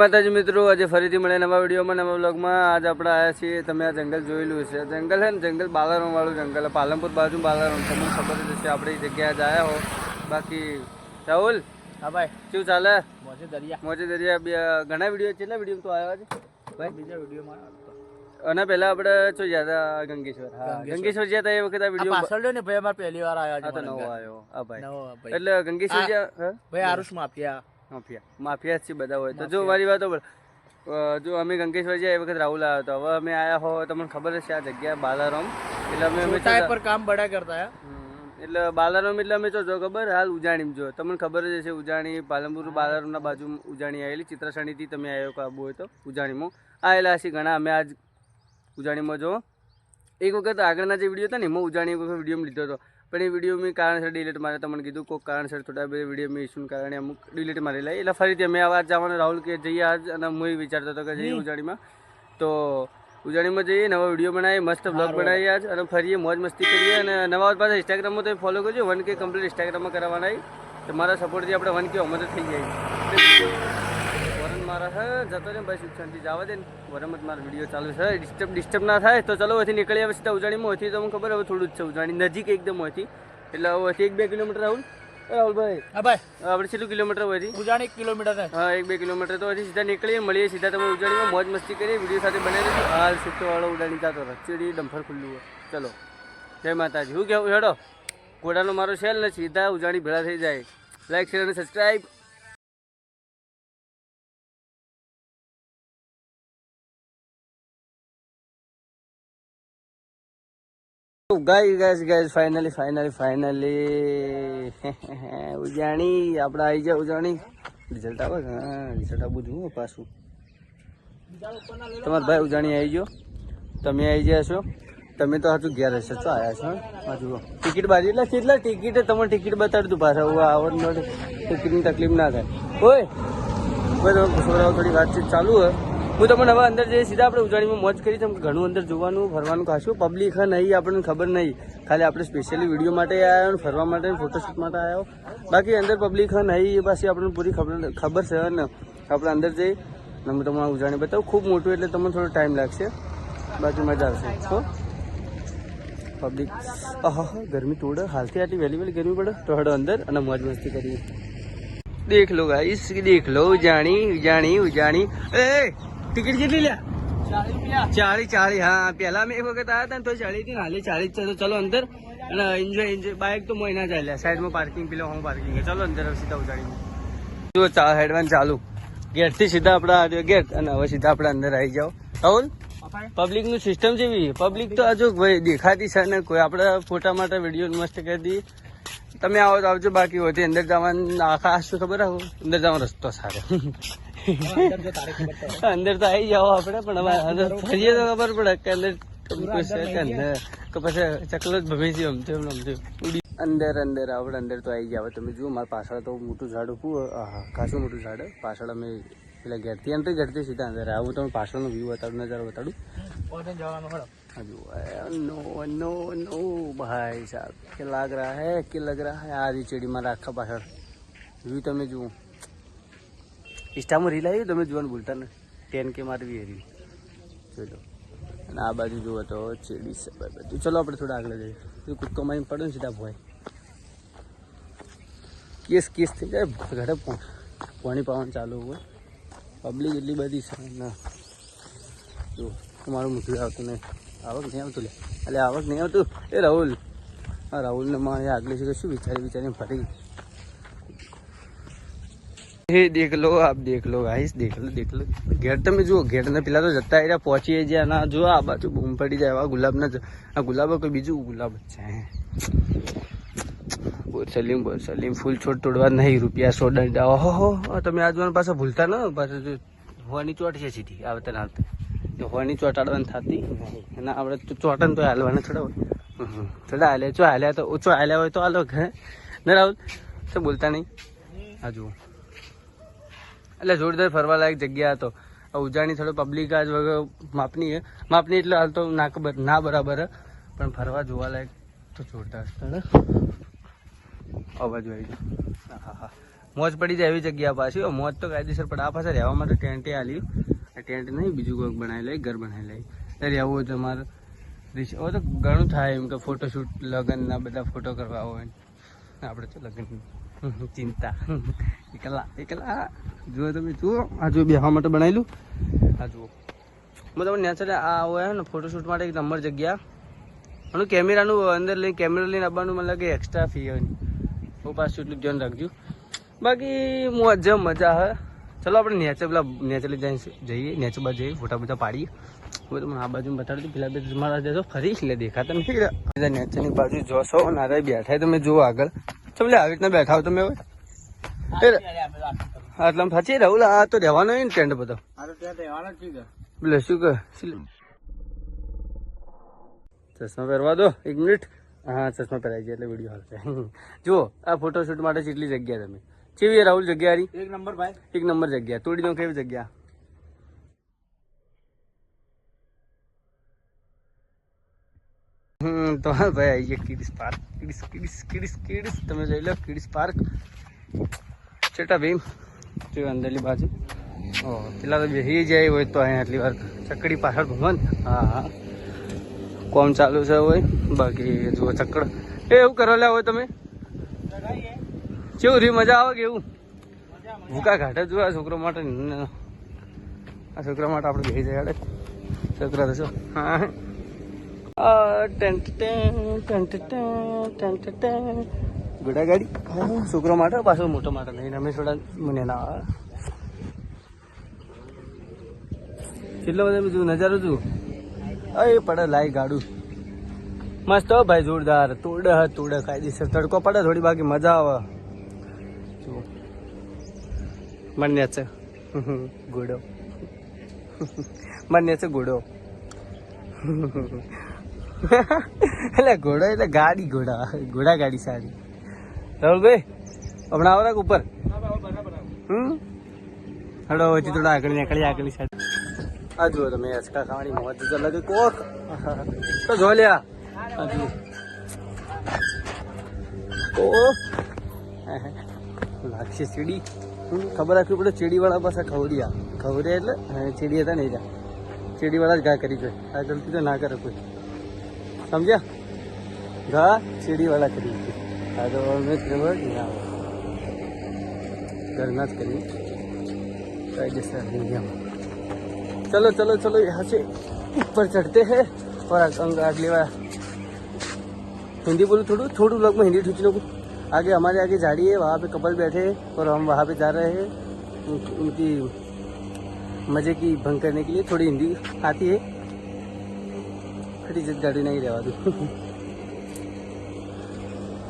માતાજી મિત્રો આજે ફરીથી મળે નવા વિડીયોમાં નવા બ્લોગમાં આજ આપણે આવ્યા છીએ તમે આ જંગલ જોયેલું છે જંગલ છે ને જંગલ બાલારામવાળું જંગલ પાલનપુર બાજુ બાલારામ તમને ખબર જ હશે આપણે જગ્યાએ જ આવ્યા હો. બાકી રાહુલ હા ભાઈ. શું ચાલે? મોજે દરિયા. મોજે દરિયા. ઘણા વીડિયો કેટલા વીડિયો તો આવ્યા છે ભાઈ? બીજા વિડીયોમાં અને પહેલા આપણે શું ગયા હતા? ગંગેશ્વર. હા ગંગેશ્વર. જ્યાં હતા એ વખત આ વીડિયો પાછળ ને ભાઈ અમારે પહેલી વાર આવ્યા આ છે તો મને નવો. આવ્યો હા ભાઈ. એટલે ગંગેશ્વર જ્યાં ભાઈ આરુષ માફિયા માફિયા. માફિયા જ છે બધા હોય. તો જો મારી વાતો. જો અમે ગંગેશ્વર જાય એ વખત રાહુલ આવ્યો હતો. હવે અમે આયા હો તમને ખબર જ છે આ જગ્યા બાલારામ. એટલે અમે અમે પર કામ બડા કરતા એટલે બાલારામ એટલે અમે તો જો ખબર હાલ ઉજાણી જો તમને ખબર જ છે ઉજાણી પાલનપુર બાલારામના બાજુ ઉજાણી આવેલી ચિત્રસણીથી તમે આવ્યો કાબુ હોય તો ઉજાણીમાં. આવેલા છે ઘણા. અમે આજ ઉજાણીમાં જો એક વખત આગળના જે વીડિયો હતા ને એમાં ઉજાણી એક વખત વીડિયો લીધો હતો. પણ એ વીડિયો મેં કારણસર ડિલીટ મારે તમને કીધું કોઈક કારણસર થોડા બે વીડિયો મેં ઇસ્યુને કારણે અમુક ડિલીટ મારેલા એટલે ફરીથી અમે આવા જવાનું. રાહુલ કે જઈએ આજ અને હું એ વિચારતો હતો કે જઈએ ઉજાણીમાં તો ઉજાણીમાં જઈએ નવા વીડિયો બનાવીએ મસ્ત બ્લોગ બનાવીએ આજ અને ફરીએ મોજ મસ્તી કરીએ. અને નવા પાછા ઇન્સ્ટાગ્રામમાં તો ફોલો કરજો. વન કે કમ્પ્લીટ ઇન્સ્ટાગ્રામમાં કરવાના મારા સપોર્ટથી આપણે વન કે મદદ થઈ જાય. મારા છે જતો ને ભાઈ શાંતિ જવા દે ને. વરમત મારો વીડિયો ચાલુ છે. ડિસ્ટર્બ ડિસ્ટર્બ ના થાય તો ચલો અહીંથી નીકળી આવે સીધા ઉજાણીમાં. હતી તો મને ખબર હવે થોડું જ છે ઉજાણી. નજીક એકદમ હતી એટલે હવે એક બે કિલોમીટર રાહુલ. રાહુલભાઈ હા ભાઈ. આપણે છેલ્લું કિલોમીટર હોય ઉજાણી એક કિલોમીટર હા એક બે કિલોમીટર તો હજી સીધા નીકળીએ મળીએ સીધા તમે ઉજાણીમાં મોજ મસ્તી કરીએ વીડિયો સાથે બનાવી દઈશું હાલ સુખવાળો વાળો ઉડાણી જતો રચેડી ડમ્ફર ખુલ્લું હોય. ચલો. જય માતાજી. હું કેવું હેડો? ઘોડાનો મારો શેલ ને સીધા ઉજાણી ભેળા થઈ જાય. લાઈક શેર અને subscribe guys guy guy finally finally finally ઉજાણી આપણે આવી જાય ઉજાણી. રિઝલ્ટ આવે હા રિઝલ્ટ આપું જુઓ પાછું. તમારા ભાઈ ઉજાણી આવી ગયો? તમે આવી ગયા છો? તમે તો હાજુ ઘેર હશે, તો આવ્યા છો, હા? જુઓ. ટિકિટ બાજી, એટલે કેટલા ટિકિટ? તમારે ટિકિટ બતાડતું પાછા હું આવડ ટિકિટની તકલીફ ના થાય. ઓય! બરાબર છોકરાઓ થોડી વાતચીત ચાલુ હોય. હું તમને હવે અંદર જઈએ સીધા આપણે ઉજાણીમાં મોજ કરી છે ઘણું અંદર જોવાનું, ફરવાનું ખાશું. પબ્લિક હા નહીં, આપણને ખબર નહીં. ખાલી આપણે સ્પેશિયલી વીડિયો માટે આવ્યા અને ફરવા માટે ફોટોશૂટ માટે આવ્યો બાકી અંદર પબ્લિક હા નહીં, એ પાછી આપણને પૂરી ખબર ખબર છે ને આપણે અંદર જઈ અને હું તમને ઉજાણી બતાવું. ખૂબ મોટું એટલે તમને થોડો ટાઈમ લાગશે. બાકી મજા આવશે. હો. પબ્લિક આહા ગરમી તોડે હાલથી આટલી વહેલી વહેલી ગરમી પડે? તો હડો અંદર અને મોજ મસ્તી કરીએ. દેખ લો ગાઈસ દેખ લો ઉજાણી ઉજાણી ઉજાણી. એ ટિકિટ કેટલી લ્યા? ચાળી ચાળી હા પેલા મેં એક વખત આવ્યા હતા ને તો ચાળી હતી ને હાલે ચાળી જ છે તો ચલો અંદર. અને એન્જોય એન્જોય બાઇક તો મોય ના ચાલ્યા. સાઈડમાં પાર્કિંગ પેલો હું પાર્કિંગ ચલો અંદર સીધા ઉજાડીમાં જો ચા હેડવાન ચાલુ. ગેટથી સીધા આપણા ગેટ અને હવે સીધા આપણા અંદર આવી જાઓ. રાહુલ? પબ્લિકનું સિસ્ટમ જેવી પબ્લિક તો હજુ ભાઈ દેખાતી છે ને કોઈ. આપણા ફોટા માટે વીડિયો મસ્ત કરી દઈએ. તમે આવો તો આવજો બાકી હોય અંદર જવાનું આખા શું ખબર આવું અંદર જવાનો રસ્તો સારો. અંદર તો આવી જાવ આપણે, પણ ફરીએ તો ખબર પડે કે અંદર કે પછી ચકલો જ ભમેસી અંદર અંદર, આપણે અંદર તો આવી જાવ તમે જુઓ, મારા પાછળ તો મોટું ઝાડ ઉભું ખાસું મોટું ઝાડ. પાછળ અમે પેલા ઘેરથી, એમ તો ઘેરથી સીધા અંદર. આવું તમે પાછળનો વ્યૂ બતાડું, નજારો બતાડું. નો નો નો, ભાઈ સાહેબ. કે લાગ રહા હે, કે લગ રહા હે? આ રીચેડીમાં રાખા પાછળ. વ્યૂ તમે જુઓ. ઇન્સ્ટામાં રીલ આવી તમે જોવાનું ભૂલતા ને ટેન કે મારવી એવી જોઈ લો અને આ બાજુ જુઓ તો ચેડી છે બધું. ચલો આપણે થોડા આગળ જઈએ. કૂદકો મારીને પડે ને સીધા ભાઈ કેસ કેસ થઈ જાય. ઘરે પાણી પાવાનું ચાલુ હોય. પબ્લિક એટલી બધી છે. ના. જો તમારું મૂકી આવતું નહીં. આવક નહીં આવતું લે. એટલે આવક નહીં આવતું. એ રાહુલ. હા રાહુલને મારે આગલી છે શું વિચારી, વિચારીને ફરી. એ દેખ લો, આપ દેખ લો ગાઈસ દેખ લો દેખ લો. ઘેર તમે જુઓ, ઘેરના પેલા તો જતા રહ્યા પહોંચીએ જ્યાં ના જો આ બાજુ બૂમ પડી જાય આ ગુલાબના ના આ ગુલાબ કોઈ બીજું ગુલાબ જ છે. સલીમ બોલ સલીમ, ફૂલ છોડ તોડવા નહીં, રૂપિયા સો દંડા. ઓહો તમે આજવાનું પાસે ભૂલતા ન પાછું હોવાની ચોટ છે સીધી આવતા ને આવતા હોવાની ચોટાડવાની થતી અને આપણે ચોટન તો હાલવાના થોડા. થોડા હાલે ચો હાલ્યા તો ઓછો હાલ્યા હોય તો હાલો ઘરે ને, રાહુલ તો બોલતા નહીં? હા, જુઓ. એટલે જોરદાર ફરવા લાયક જગ્યા હતો. ઉજાણી થોડો પબ્લિક આજ વગર માપની હે માપની એટલે હાલ તો ના ના બરાબર પણ ફરવા જોવા લાયક તો જોરદાર સ્થળ. અવાજ આવી ગયો. હા હા મોજ પડી જાય એવી જગ્યા પાછી. મોજ તો કાયદેસર પણ આ પાસે રહેવા માટે ટેન્ટે આલી. ટેન્ટ નહીં, બીજું કોઈક બનાવી લઈ, ઘર બનાવી લઈ. રહેવું હોય તો રિસ- હવે તો ઘણું થાય એમ કે ફોટોશૂટ લગ્નના બધા ફોટો કરવા હોય. આપણે તો લગ્ન ચિંતા. એકલા એકલા. જુઓ તમે જુઓ. આ જો બેહવા માટે બનાવેલું આ જુઓ. હું તમને નેચર આ હોય ને ફોટોશૂટ માટે એક નંબર જગ્યા. અને કેમેરાનું અંદર લઈને કેમેરા લઈને આવવાનું મતલબ કે એક્સ્ટ્રા ફી હોય હું પાછું એટલું ધ્યાન રાખજો. બાકી મજા મજા હે ચલો આપણે નેચર પેલા નેચરલી જઈએ. નેચર બાજુ જઈએ ફોટા બધા પાડીએ. હવે તમને આ બાજુ બતાડું પેલા બે તમારા જશો ફરી એટલે દેખાતા નથી. નેચરની બાજુ જોશો નારા બેઠા તમે જુઓ આગળ. ચમ આવી રીતના બેઠા હો તમે આટલા સાચી રહું આ તો રહેવાનો ને ટેન્ટ બધો. બોલે શું કહે? ચશ્મા પહેરવા દો એક મિનિટ. હા ચશ્મા પહેરાઈ ગયા એટલે વીડિયો હાલશે. જુઓ આ ફોટોશૂટ માટે કેટલી જગ્યા તમે. કેવી રાહુલ જગ્યા એક નંબર ભાઈ. એક નંબર જગ્યા. તોડી દો કેવી જગ્યા? હમ તો ભાઈ આવી ગયા kids park kids kids kids kids તમે જોઈ લો કિડ્સ પાર્ક. ચટા ભીમ? જોયું અંદરની બાજુ. ઓ, પેલા તો બેસી જાય હોય તો અહીંયા આટલી વાર ચકડી પાછળ ભગવાન. હા હા. કોમ ચાલુ છે હોય બાકી જુઓ ચકડ એ એવું કરવા લ્યા હોય તમે. કેવું રહ્યું? મજા આવે કે એવું? ભૂકા ઘાટે આ છોકરો માટે. આ છોકરા માટે આપણે બેસી જાય છોકરા તો શું હા. ગાડી હા, છોકરો માટે પાછો મોટો માટે નહીં અમે થોડા મને ના કેટલો બધો બીજું નજારો તું અહી પડે લાય ગાડું. મસ્ત હો ભાઈ જોરદાર. તોડે હ તોડે કાયદેસર. તડકો પડે થોડી બાકી મજા આવે. મને છે. ઘોડો મને છે ઘોડો એટલે ઘોડો, એટલે ગાડી ઘોડા ઘોડા ગાડી સારી. રાહુલભાઈ હમણાં આવો રાખ ઉપર. હમ? હડો હજી થોડા આગળ નીકળી, આગળ સાઈડ. આ જુઓ તમે અચકા ખાવાની મોજ જ અલગ કોક તો જો લ્યા. આ જુઓ. ઓ લાગશે ચીડી. ખબર રાખવી પડે, ચીડીવાળા પાસે ખવડિયા. ખવડિયા એટલે ચીડી હતા નહીં ચીડીવાળા ચીડી જ ઘા કરી જોઈએ આ ગલતી તો ના કરે કોઈ. समझा? घा चिड़ी वाला करी। ಅದು करी। चलो चलो चलो, यहाँ से ऊपर चढ़ते हैं और अगली बार। हिंदी बोलो थोड़ू? थोड़ू लोग में हिंदी ठीक लोग। आगे हमारे आगे झाड़ी है, वहाँ पे कपल बैठे और हम वहाँ पे जा रहे हैं। उनकी मज़े की भंग करने के लिए थोड़ी हिंदी आती है। ફરી જ ગાડી નહીં રહેવાતું.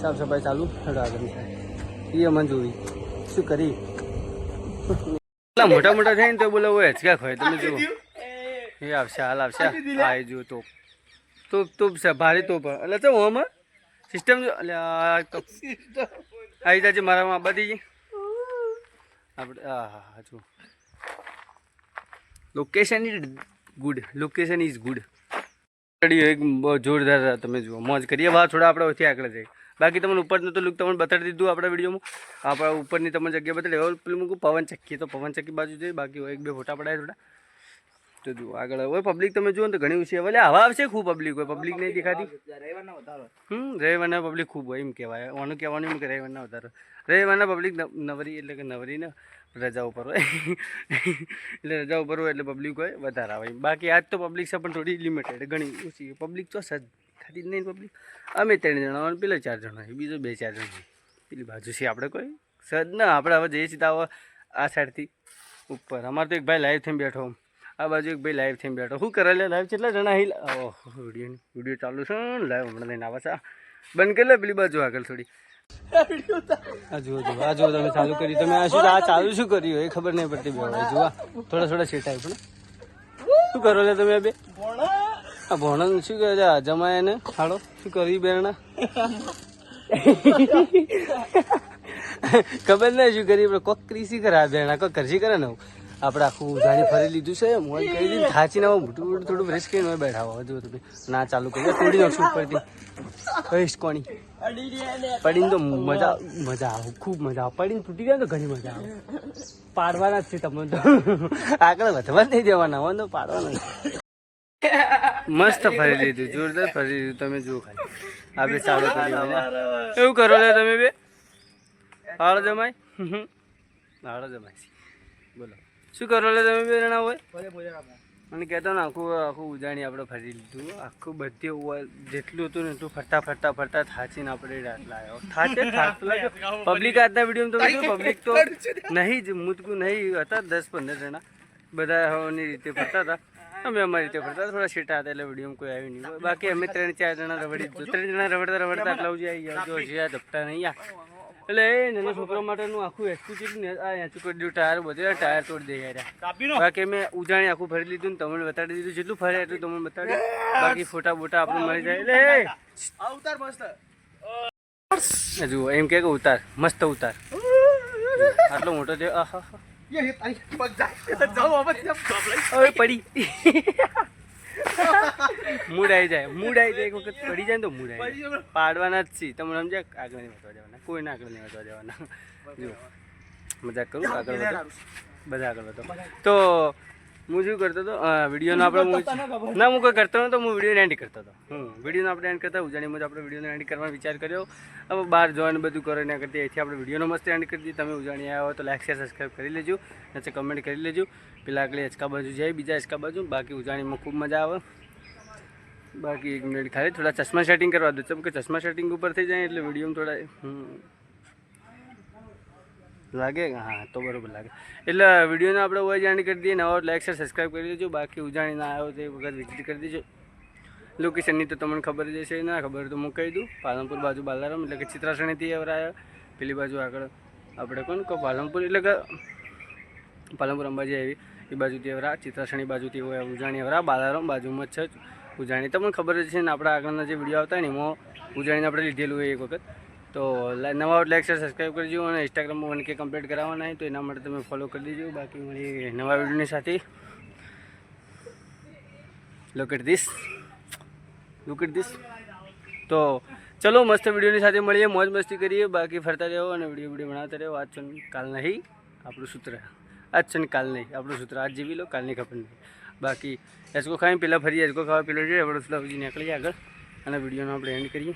સાફ સફાઈ ચાલુ. આગળ એ અમન જોવી શું કરી? મોટા મોટા થઈને તો બોલે હોય હેચકા ખોય. તમે જુઓ. એ આવશે હાલ આવશે. હા એ જુઓ તોપ. તોપ તોપ છે ભારે તોપ એટલે તો હું આમાં સિસ્ટમ એટલે આવી જાજે છે મારામાં બધી આપણે હા હા જુઓ. Location is good location is good જોરદાર તમે જુઓ. મોજ કરીએ. વાહ થોડા આપણે ઓછી આગળ જઈએ. બાકી તમને ઉપરનું તો લુક તમને બતાડી દીધું આપણા વિડીયોમાં. આપણા ઉપરની તમને જગ્યા બતાડી. હવે પેલું મૂકું પવન ચક્કી. તો પવન ચક્કી બાજુ જોઈએ. બાકી એક બે ફોટા પડાય થોડા. તો જુઓ, આગળ હવે પબ્લિક તમે જુઓ તો ઘણી ઓછી હવે હવા આવશે ખૂબ પબ્લિક હોય. પબ્લિક નહીં દેખાતી. હમ રવિવારના પબ્લિક ખૂબ હોય એમ કહેવાય. ઓનું કહેવાનું એમ કે રવિવારના વધારો રવિવારના પબ્લિક નવરી એટલે કે નવરી ને રજા ઉપર હોય. એટલે રજા ઉપર હોય એટલે પબ્લિક હોય, વધારે આવે બાકી આજ તો પબ્લિક છે, પણ થોડી લિમિટેડ ઘણી ઓછી. પબ્લિક તો સજ જ. નહીં પબ્લિક અમે ત્રણ જણા અને પેલા ચાર જણા બીજો બે ચાર જણા પેલી બાજુ છે આપણે કોઈ. સજ ના, આપણે હવે જઈએ છીએ હવે આ સાઈડથી ઉપર. અમારે તો એક ભાઈ લાઈવ થઈને બેઠો આ બાજુ એક ભાઈ લાઈવ થઈને બેઠો. શું કરે લાઈવ કેટલા જણા હિલ ઓહ વીડિયો વીડિયો ચાલુ છે લાઈવ હમણાં લઈને આવે છે. બંધ કરી લે પેલી બાજુ આગળ થોડી. કરી. શું કર્યું? એ ખબર નહીં પડતી બે જુઓ થોડા થોડા છેટાય શું કરો લે તમે બે? આ ભણન શું કહે છે? જમાય એને? હાડો શું કર્યું બેરણા? ખબર નહીં શું કરી કોક ક્રીસી કરે આ બેરણા. કોક કરશી કરે ને આપણે આખું ઉજાણી ફરી લીધું છે મોજ કરી દીધું થાચીને ના થોડું થોડું બ્રશ કરીને બેઠા હોય. જો તમે ના ચાલુ કરી તોડી નાખશું ઉપરથી કહીશ કોણી પડીને તો મજા મજા આવે. ખૂબ મજા આવે. પડીને તૂટી જાય તો ઘણી મજા આવે. પાડવાના જ છે તમને તો. આગળ વધવા નહીં દેવાના હોય તો પાડવાના મસ્ત ફરી લીધું, જોરદાર ફરી લીધું. તમે જુઓ ખાલી. આપણે ચાલુ કરી એવું કરો લે તમે બે. હાળ જમાય હાળ જમાય બોલો. શું કરો લે તમે બે જણા હોય? અને કહેતો ને આખું આખું ઉજાણી આપણે ફરી લીધું. આખું બધી જેટલું હતું ને એટલું ફરતા ફરતા ફરતા થાચીને આપણે રાત લાવ્યો થાચે પબ્લિક આજના વિડીયોમાં તો પબ્લિક તો નહીં જ મૂતકું નહીં હતા દસ પંદર જણા. બધા હોવાની રીતે ફરતા હતા. અમે અમારી રીતે ફરતા થોડા છેટા હતા એટલે વીડિયો કોઈ આવ્યું નહીં. બાકી અમે ત્રણ ચાર જણા રવડી ત્રણ જણા રવડતા રવડતા આટલા સુધી આવી ગયા. જો હજી આ નહીં આ. એટલે એ નાના છોકરા માટેનું આખું એક્સક્યુઝ ને આ યાચું કરી દીધું ટાયર બધે ટાયર તોડી દે યાર. બાકી મેં ઉજાણી આખું ફરી લીધું ને તમને બતાડી દીધું. જેટલું ફરે એટલું તમને બતાડ્યું બાકી ફોટા બોટા આપણે મળી જાય. એટલે આ ઉતાર મસ્ત. જુઓ એમ કે ઉતાર. મસ્ત ઉતાર. આટલો મોટો છે આહા પડી. મૂડ આવી જાય મૂડ આવી જાય એક વખત પડી જાય ને તો મૂડ આવી જાય. પાડવાના જ છીએ. તમને સમજ્યા? આગળ નહીં વધવા જવાના કોઈને આગળ નહીં વધવા જવાના જુઓ. મજાક કરું? આગળ બધા આગળ વધો. તો હું શું કરતો હતો? વિડીયોનો આપણે ના હું કોઈ કરતો નતો હું વીડિયો એન્ડ કરતો હતો. હું વિડીયોનો આપણે એન્ડ કરતા ઉજાણીમાં મજા આપણે વિડીયોનો એન્ડ કરવાનો વિચાર કર્યો. હવે બહાર જવાનું બધું કરો એના કરતી એથી આપણે વિડીયોનો મસ્ત એન્ડ કરી દઈએ તમે ઉજાણી આવ્યા હોય તો લાઈક શેર સબસ્ક્રાઈબ કરી લેજો નીચે કમેન્ટ કરી લેજો. પેલા આગળ હિંચકા બાજુ જાય બીજા હિંચકા બાજુ. બાકી ઉજાણીમાં ખૂબ મજા આવે. બાકી એક મિનિટ ખાલી થોડા ચશ્મા સેટિંગ કરવા દો. કે ચશ્મા સેટિંગ ઉપર થઈ જાય એટલે વિડીયોમાં થોડા હમ, લાગે? હા, તો બરાબર લાગે. એટલે વિડીયોને આપણે હોય જાણી કરી દઈએ, નવા લાઈક શેર સબસ્ક્રાઈબ કરી દેજો. બાકી ઉજાણી ના આવ્યો તો વખત વિઝિટ કરી દેજો. લોકેશનની તો તમને ખબર જ હશે, ના ખબર તો હું કહી દઉં. પાલનપુર બાજુ બાલારામ, એટલે કે ચિત્રાસણીથી આવ્યા. પેલી બાજુ આગળ આપણે કોણ? કહો પાલનપુર, એટલે કે પાલનપુર અંબાજી આવી. એ બાજુથી આવરા ચિત્રાસણી બાજુથી હોય ઉજાણી આવરા બાલારામ બાજુમાં જ છે. ઉજાણી તમને ખબર જ છે ને, આપણા આગળના જે વીડિયો આવતા ને, એમાં ઉજાણીને આપણે લીધેલું હોય એક વખત. તો નવા લેક્ચર શેર સબસ્ક્રાઈબ કરજો અને ઇન્સ્ટાગ્રામમાં વન કે કમ્પ્લીટ કરાવવાના હોય તો એના માટે તમે ફોલો કરી દેજો. બાકી મારી નવા વિડીયોની સાથે. Look at this look this તો ચલો, મસ્ત વિડીયોની સાથે મળીએ. મોજ મસ્તી કરીએ. બાકી ફરતા રહો અને વીડિયો વીડિયો બનાવતા રહો. આજ છે કાલ નહીં, આપણું સૂત્ર. આજ છે કાલ નહીં, આપણું સૂત્ર. આજ જીવી લો, કાલની ખબર નહીં. બાકી એસકો ખાઈને પહેલાં ફરી, એસકો ખાવા પેલો જોઈએ આપણે સુધી નીકળીએ આગળ. અને વિડીયોનો આપણે એન્ડ કરીએ.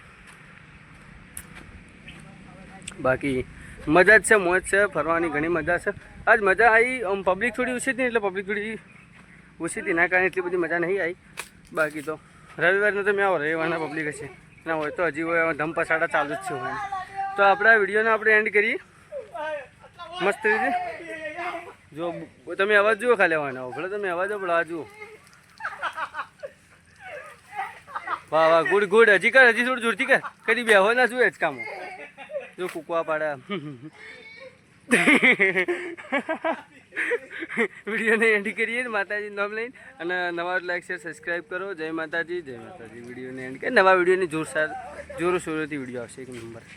બાકી મજા જ છે, મોજ છે, ફરવાની ઘણી મજા છે. આજ મજા આવી પબ્લિક થોડી ઓછી હતી એટલે પબ્લિક થોડી ઓછી હતી, એના કારણે એટલી બધી મજા નહીં આવી બાકી તો રવિવારનો તો મેં આવો રવિવારના પબ્લિક હશે. ના હોય તો હજી હોય ધમ પસાડા ચાલુ જ છે હોય. તો આપણે વિડીયોને આપણે એન્ડ કરીએ. મસ્ત રીતે. જો, તમે અવાજ જુઓ ખાલી આવવાના ભલે તમે અવાજ આપો, આ જુઓ. વાહ વાહ, ગુડ ગુડ. હજી કર, હજી થોડું જોરથી કર. કદી બે હોય ના જુએ જ કામો. જો કૂકવા પાડે. વિડીયોને એન્ડ કરીએ માતાજી નામ લઈને. અને નવા લાઈક શેર સબસ્ક્રાઈબ કરો. જય માતાજી જય માતાજી. વિડીયોને એન્ડ કરી નવા વિડીયોની જોરસાર જોરો શોરોથી વીડિયો આવશે એક નંબર.